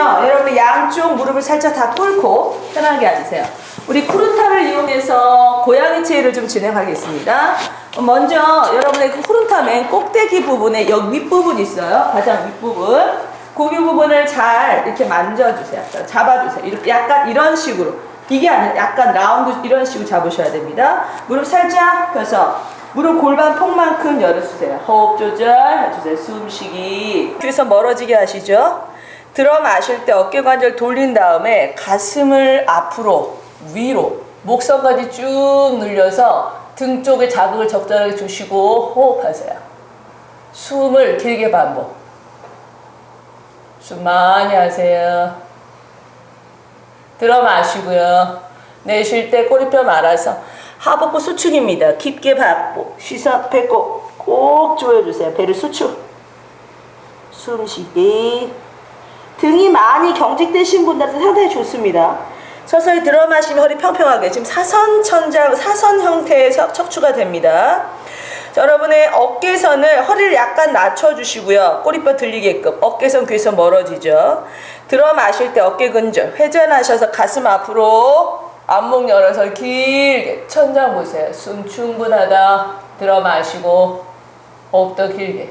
이제는요, 여러분 양쪽 무릎을 살짝 다 꿇고 편하게 앉으세요. 우리 쿠르타를 이용해서 고양이 체위를 좀 진행하겠습니다. 먼저 여러분의 그 쿠르타 맨 꼭대기 부분에 여기 윗부분 있어요. 가장 윗부분. 고기 부분을 잘 이렇게 만져주세요. 자, 잡아주세요. 이렇게 약간 이런 식으로. 이게 아니라 약간 라운드 이런 식으로 잡으셔야 됩니다. 무릎 살짝 펴서 무릎 골반 폭만큼 열어주세요. 호흡 조절 해주세요. 숨쉬기. 그래서 멀어지게 하시죠. 들어 마실 때 어깨 관절 돌린 다음에 가슴을 앞으로 위로 목선까지 쭉 늘려서 등 쪽에 자극을 적절하게 주시고 호흡하세요. 숨을 길게 반복. 숨 많이 하세요. 들어 마시고요. 내쉴 때 꼬리뼈 말아서 하복부 수축입니다. 깊게 받고 시선 배꼽 꼭 조여주세요. 배를 수축. 숨 쉬기. 등이 많이 경직되신 분들한테 상당히 좋습니다. 서서히 들어 마시면 허리 평평하게 지금 사선 천장 사선 형태의 척- 척추가 됩니다. 자, 여러분의 어깨선을 허리를 약간 낮춰주시고요. 꼬리뼈 들리게끔 어깨선 귀에서 멀어지죠. 들어 마실 때 어깨 근절 회전하셔서 가슴 앞으로 안목 열어서 길게 천장 보세요. 숨 충분하다. 들어 마시고 호흡도 길게.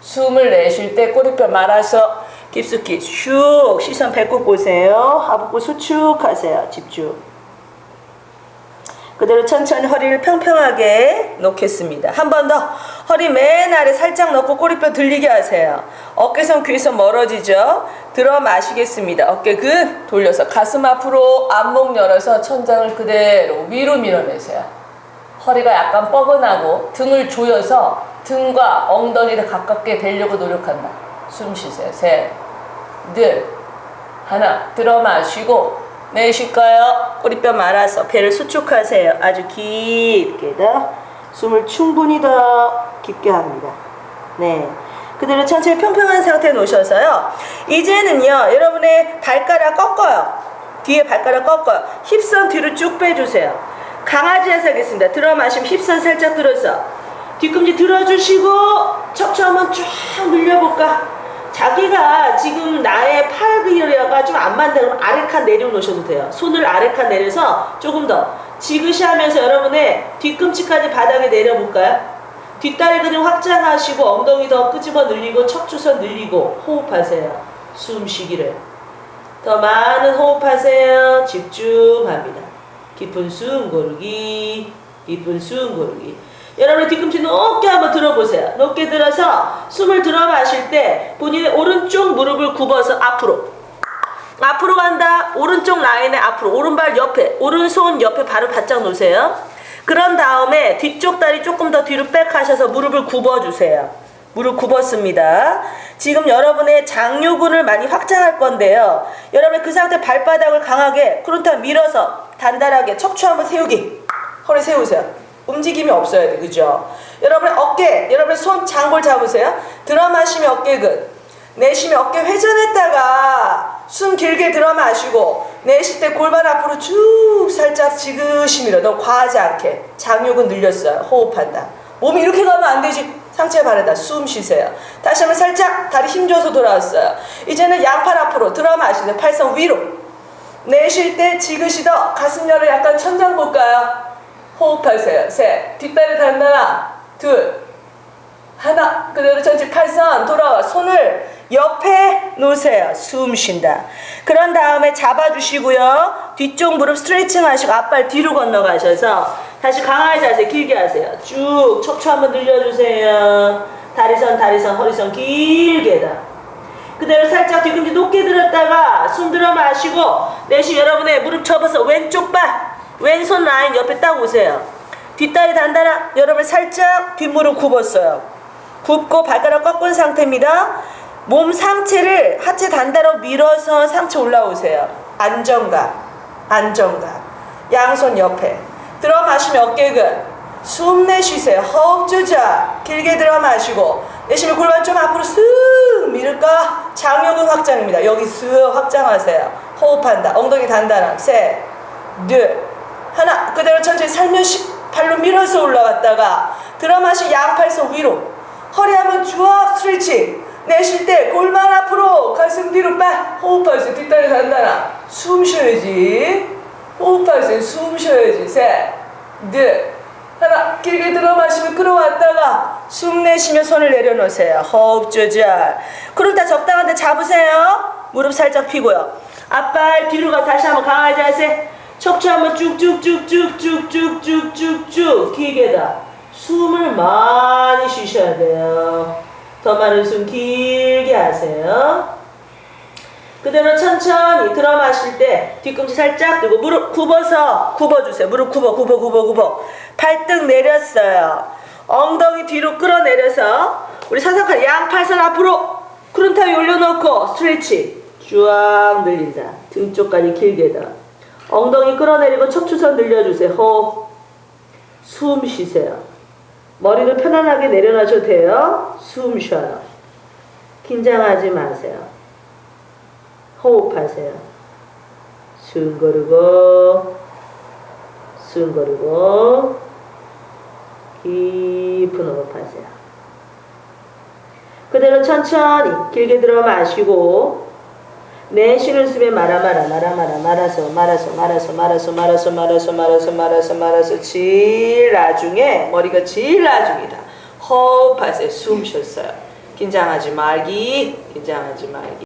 숨을 내쉴 때 꼬리뼈 말아서 깊숙이 슉 시선 배꼽 보세요. 하복부 수축하세요. 집중. 그대로 천천히 허리를 평평하게 놓겠습니다. 한 번 더 허리 맨 아래 살짝 넣고 꼬리뼈 들리게 하세요. 어깨선 귀에선 멀어지죠. 들어 마시겠습니다. 어깨 근 돌려서 가슴 앞으로 안목 열어서 천장을 그대로 위로 밀어내세요. 허리가 약간 뻐근하고 등을 조여서 등과 엉덩이를 가깝게 대려고 노력한다. 숨 쉬세요. 셋, 넷, 하나. 들어 마시고 내쉴까요? 꼬리뼈 말아서 배를 수축하세요. 아주 깊게 더 숨을 충분히 더 깊게 합니다. 네. 그대로 천천히 평평한 상태에 놓으셔서요. 이제는요, 여러분의 발가락 꺾어요. 뒤에 발가락 꺾어요. 힙선 뒤로 쭉 빼주세요. 강아지 자세 하겠습니다. 들어 마시면 힙선 살짝 들어서 뒤꿈치 들어주시고 한번 쫙 늘려볼까? 자기가 지금 나의 팔 길이가 좀 안 맞는다 그러면 아래 칸 내려놓으셔도 돼요. 손을 아래 칸 내려서 조금 더 지그시 하면서 여러분의 뒤꿈치까지 바닥에 내려볼까요? 뒷다리 근육 확장하시고 엉덩이 더 끄집어 늘리고 척추선 늘리고 호흡하세요. 숨쉬기를. 더 많은 호흡하세요. 집중합니다. 깊은 숨 고르기, 깊은 숨 고르기. 여러분 뒤꿈치 높게 한번 들어보세요. 높게 들어서 숨을 들어 마실 때 본인의 오른쪽 무릎을 굽어서 앞으로. 앞으로 간다. 오른쪽 라인에 앞으로. 오른발 옆에. 오른손 옆에 발을 바짝 놓으세요. 그런 다음에 뒤쪽 다리 조금 더 뒤로 백 하셔서 무릎을 굽어주세요. 무릎 굽었습니다. 지금 여러분의 장요근을 많이 확장할 건데요. 여러분 그 상태 발바닥을 강하게 그렇다 밀어서 단단하게 척추 한번 세우기. 허리 세우세요. 움직임이 없어야 돼. 그죠? 여러분의 어깨, 여러분의 손 장골 잡으세요. 들어 마시면 어깨근. 내쉬면 어깨 회전했다가 숨 길게 들어 마시고 내쉴 때 골반 앞으로 쭉 살짝 지그시 밀어. 너무 과하지 않게. 장요근 늘렸어요. 호흡한다. 몸이 이렇게 가면 안 되지. 상체 바르다. 숨 쉬세요. 다시 한번 살짝 다리 힘줘서 돌아왔어요. 이제는 양팔 앞으로 들어 마시세요. 팔선 위로. 내쉴 때 지그시 더 가슴 열을 약간 천장 볼까요? 호흡하세요. 셋. 뒷다리 단단하. 둘. 하나. 그대로 전체 팔선 돌아와. 손을 옆에 놓으세요. 숨 쉰다. 그런 다음에 잡아주시고요. 뒤쪽 무릎 스트레칭 하시고 앞발 뒤로 건너가셔서 다시 강화의 자세 길게 하세요. 쭉 척추 한번 늘려주세요. 다리선, 다리선, 허리선 길게 다. 그대로 살짝 뒤꿈치 높게 들었다가 숨 들어 마시고 내쉬 여러분의 무릎 접어서 왼쪽 발 왼손 라인 옆에 딱 오세요 뒷다리 단단한 여러분 살짝 뒷무릎 굽었어요 굽고 발가락 꺾은 상태입니다 몸 상체를 하체 단다로 밀어서 상체 올라오세요 안정감 안정감 양손 옆에 들어 마시면 어깨근 숨 내쉬세요. 호흡 조절. 길게 들어 마시고 내쉬면 골반 좀 앞으로 쓱 밀을까? 장요근 확장입니다. 여기 쓱 확장하세요. 호흡한다. 엉덩이 단단함. 셋, 둘, 하나. 그대로 천천히 살며시 발로 밀어서 올라갔다가 들어 마시 양팔선 위로. 허리 한번 쭉 스트레칭. 내쉴 때 골반 앞으로 가슴 뒤로 빠. 호흡하세요 뒷다리 단단하 숨 쉬어야지. 호흡하세요 숨 쉬어야지. 셋넷. 하나 길게 들어 마시면 끌어왔다가 숨 내쉬며 손을 내려놓으세요. 호흡 조절. 그럼 다 적당한데 잡으세요. 무릎 살짝 펴고요. 앞발 뒤로 가. 다시 한번 강하게 자세 척추 한번 쭉쭉쭉쭉쭉쭉쭉쭉쭉 길게다 숨을 많이 쉬셔야 돼요 더 많은 숨 길게 하세요 그대로 천천히 들어 마실 때 뒤꿈치 살짝 들고 무릎 굽어서 굽어주세요. 무릎 굽어 굽어 굽어 굽어 발등 내렸어요. 엉덩이 뒤로 끌어내려서 우리 사사팔 양팔선 앞으로 크룬타 위 올려놓고 스트레치 쫙 늘린다. 등 쪽까지 길게다. 엉덩이 끌어내리고 척추선 늘려주세요. 호흡 숨 쉬세요. 머리를 편안하게 내려놔줘도 돼요. 숨 쉬어요. 긴장하지 마세요. 호흡하세요. 숨 고르고, 숨 고르고, 깊은 호흡하세요. 그대로 천천히 길게 들어 마시고, 내 쉬는 숨에 말아 말아 말아 말아 말아서 말아서 말아서 말아서 말아서 말아서 말아서 말아서 말아서 제일 나중에 머리가 제일 나중이다. 호흡하세요. 숨 쉬었어요. 긴장하지 말기, 긴장하지 말기.